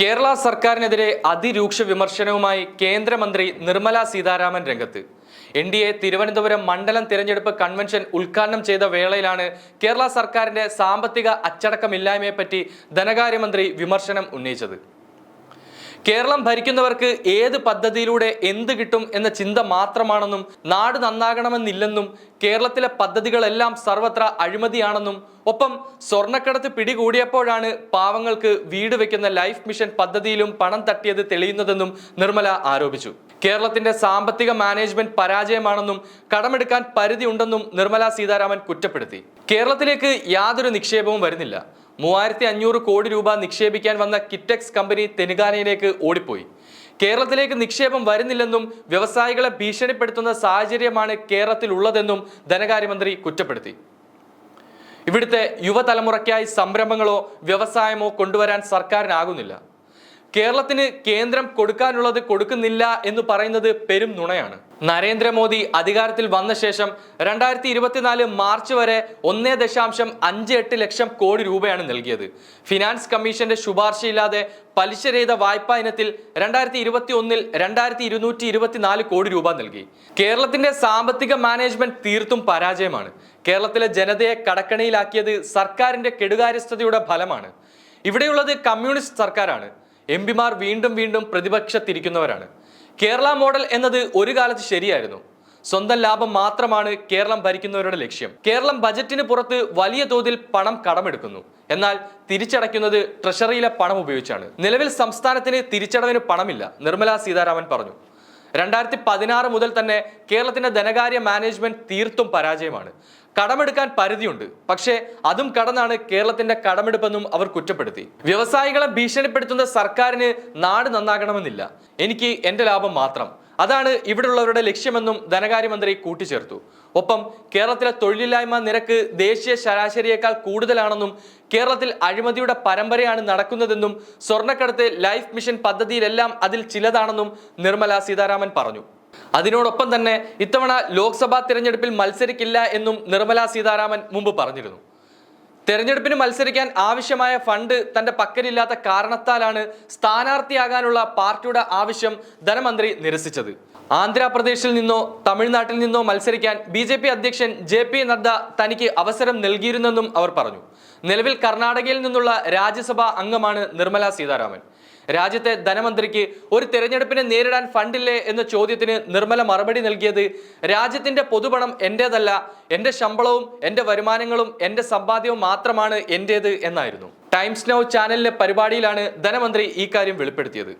കേരള സർക്കാരിനെതിരെ അതിരൂക്ഷ വിമർശനവുമായി കേന്ദ്രമന്ത്രി നിർമ്മല സീതാരാമൻ രംഗത്ത്. എൻ ഡി എ തിരുവനന്തപുരം മണ്ഡലം തിരഞ്ഞെടുപ്പ് കൺവെൻഷൻ ഉദ്ഘാടനം ചെയ്ത വേളയിലാണ് കേരള സർക്കാരിന്റെ സാമ്പത്തിക അച്ചടക്കമില്ലായ്മയെപ്പറ്റി ധനകാര്യമന്ത്രി വിമർശനം ഉന്നയിച്ചത്. കേരളം ഭരിക്കുന്നവർക്ക് ഏത് പദ്ധതിയിലൂടെ എന്ത് കിട്ടും എന്ന ചിന്ത മാത്രമാണെന്നും നാട് നന്നാകണമെന്നില്ലെന്നും കേരളത്തിലെ പദ്ധതികളെല്ലാം സർവത്ര അഴിമതിയാണെന്നും ഒപ്പം സ്വർണക്കടത്ത് പിടികൂടിയപ്പോഴാണ് പാവങ്ങൾക്ക് വീട് വെക്കുന്ന ലൈഫ് മിഷൻ പദ്ധതിയിലും പണം തട്ടിയത് തെളിയുന്നതെന്നും നിർമ്മല ആരോപിച്ചു. കേരളത്തിന്റെ സാമ്പത്തിക മാനേജ്മെന്റ് പരാജയമാണെന്നും കടമെടുക്കാൻ പരിധിയുണ്ടെന്നും നിർമ്മല സീതാരാമൻ കുറ്റപ്പെടുത്തി. കേരളത്തിലേക്ക് യാതൊരു നിക്ഷേപവും വരുന്നില്ല. മൂവായിരത്തി അഞ്ഞൂറ് കോടി രൂപ നിക്ഷേപിക്കാൻ വന്ന കിറ്റക്സ് കമ്പനി തെലുങ്കാനയിലേക്ക് ഓടിപ്പോയി. കേരളത്തിലേക്ക് നിക്ഷേപം വരുന്നില്ലെന്നും വ്യവസായികളെ ഭീഷണിപ്പെടുത്തുന്ന സാഹചര്യമാണ് കേരളത്തിൽ ഉള്ളതെന്നും ധനകാര്യമന്ത്രി കുറ്റപ്പെടുത്തി. ഇവിടുത്തെ യുവതലമുറയ്ക്കായി സംരംഭങ്ങളോ വ്യവസായമോ കൊണ്ടുവരാൻ സർക്കാരിനാകുന്നില്ല. കേരളത്തിന് കേന്ദ്രം കൊടുക്കാനുള്ളത് കൊടുക്കുന്നില്ല എന്ന് പറയുന്നത് പെരും നുണയാണ്. നരേന്ദ്രമോദി അധികാരത്തിൽ വന്ന ശേഷം രണ്ടായിരത്തി ഇരുപത്തിനാല് മാർച്ച് വരെ ഒന്നേ ദശാംശം അഞ്ച് എട്ട് ലക്ഷം കോടി രൂപയാണ് നൽകിയത്. ഫിനാൻസ് കമ്മീഷന്റെ ശുപാർശയില്ലാതെ പലിശരഹിത വായ്പാ ഇനത്തിൽ രണ്ടായിരത്തി ഇരുപത്തി ഒന്നിൽ രണ്ടായിരത്തി ഇരുന്നൂറ്റി ഇരുപത്തിനാല് കോടി രൂപ നൽകി. കേരളത്തിന്റെ സാമ്പത്തിക മാനേജ്മെന്റ് തീർത്തും പരാജയമാണ്. കേരളത്തിലെ ജനതയെ കടക്കണിയിലാക്കിയത് സർക്കാരിന്റെ കെടുകാര്യസ്ഥതയുടെ ഫലമാണ്. ഇവിടെയുള്ളത് കമ്മ്യൂണിസ്റ്റ് സർക്കാരാണ്. എം പിമാർ വീണ്ടും വീണ്ടും പ്രതിപക്ഷത്തിരിക്കുന്നവരാണ്. കേരള മോഡൽ എന്നത് ഒരു കാലത്ത് ശരിയായിരുന്നു. സ്വന്തം ലാഭം മാത്രമാണ് കേരളം ഭരിക്കുന്നവരുടെ ലക്ഷ്യം. കേരളം ബജറ്റിന് പുറത്ത് വലിയ തോതിൽ പണം കടമെടുക്കുന്നു. എന്നാൽ തിരിച്ചടയ്ക്കുന്നത് ട്രഷറിയിലെ പണം ഉപയോഗിച്ചാണ്. നിലവിൽ സംസ്ഥാനത്തിന് തിരിച്ചടവിന് പണമില്ല നിർമ്മലാ സീതാരാമൻ പറഞ്ഞു. രണ്ടായിരത്തി പതിനാറ് മുതൽ തന്നെ കേരളത്തിന്റെ ധനകാര്യ മാനേജ്മെന്റ് തീർത്തും പരാജയമാണ്. കടമെടുക്കാൻ പരിധിയുണ്ട്. പക്ഷേ അതും കടന്നാണ് കേരളത്തിന്റെ കടമെടുപ്പെന്നും അവർ കുറ്റപ്പെടുത്തി. വ്യവസായികളെ ഭീഷണിപ്പെടുത്തുന്ന സർക്കാരിന് നാട് നന്നാകണമെന്നില്ല. എനിക്ക് എന്റെ ലാഭം മാത്രം. അതാണ് ഇവിടെയുള്ളവരുടെ ലക്ഷ്യമെന്നും ധനകാര്യമന്ത്രി കൂട്ടിച്ചേർത്തു. ഒപ്പം കേരളത്തിലെ തൊഴിലില്ലായ്മ നിരക്ക് ദേശീയ ശരാശരിയേക്കാൾ കൂടുതലാണെന്നും കേരളത്തിൽ അഴിമതിയുടെ പരമ്പരയാണ് നടക്കുന്നതെന്നും സ്വർണക്കടത്ത് ലൈഫ് മിഷൻ പദ്ധതിയിലെല്ലാം അതിൽ ചിലതാണെന്നും നിർമ്മല സീതാരാമൻ പറഞ്ഞു. അതിനോടൊപ്പം തന്നെ ഇത്തവണ ലോക്സഭാ തിരഞ്ഞെടുപ്പിൽ മത്സരിക്കില്ല എന്നും നിർമ്മല സീതാരാമൻ മുമ്പ് പറഞ്ഞിരുന്നു. തെരഞ്ഞെടുപ്പിന് മത്സരിക്കാൻ ആവശ്യമായ ഫണ്ട് തന്റെ പക്കലില്ലാത്ത കാരണത്താലാണ് സ്ഥാനാർത്ഥിയാകാനുള്ള പാർട്ടിയുടെ ആവശ്യം ധനമന്ത്രി നിരസിച്ചത്. ആന്ധ്രാപ്രദേശിൽ നിന്നോ തമിഴ്നാട്ടിൽ നിന്നോ മത്സരിക്കാൻ ബി ജെ പി അധ്യക്ഷൻ ജെ പി നദ്ദ തനിക്ക് അവസരം നൽകിയിരുന്നെന്നും അവർ പറഞ്ഞു. നിലവിൽ കർണാടകയിൽ നിന്നുള്ള രാജ്യസഭാ അംഗമാണ് നിർമ്മല സീതാരാമൻ. രാജ്യത്തെ ധനമന്ത്രിക്ക് ഒരു തെരഞ്ഞെടുപ്പിനെ നേരിടാൻ ഫണ്ടില്ലേ എന്ന ചോദ്യത്തിന് നിർമ്മല മറുപടി നൽകിയത് രാജ്യത്തിന്റെ പൊതുപണം എന്റേതല്ല എന്റെ ശമ്പളവും എന്റെ വരുമാനങ്ങളും എന്റെ സമ്പാദ്യവും മാത്രമാണ് എന്റേത് എന്നായിരുന്നു. ടൈംസ് നൗ ചാനലിലെ പരിപാടിയിലാണ് ധനമന്ത്രി ഈ കാര്യം വെളിപ്പെടുത്തിയത്.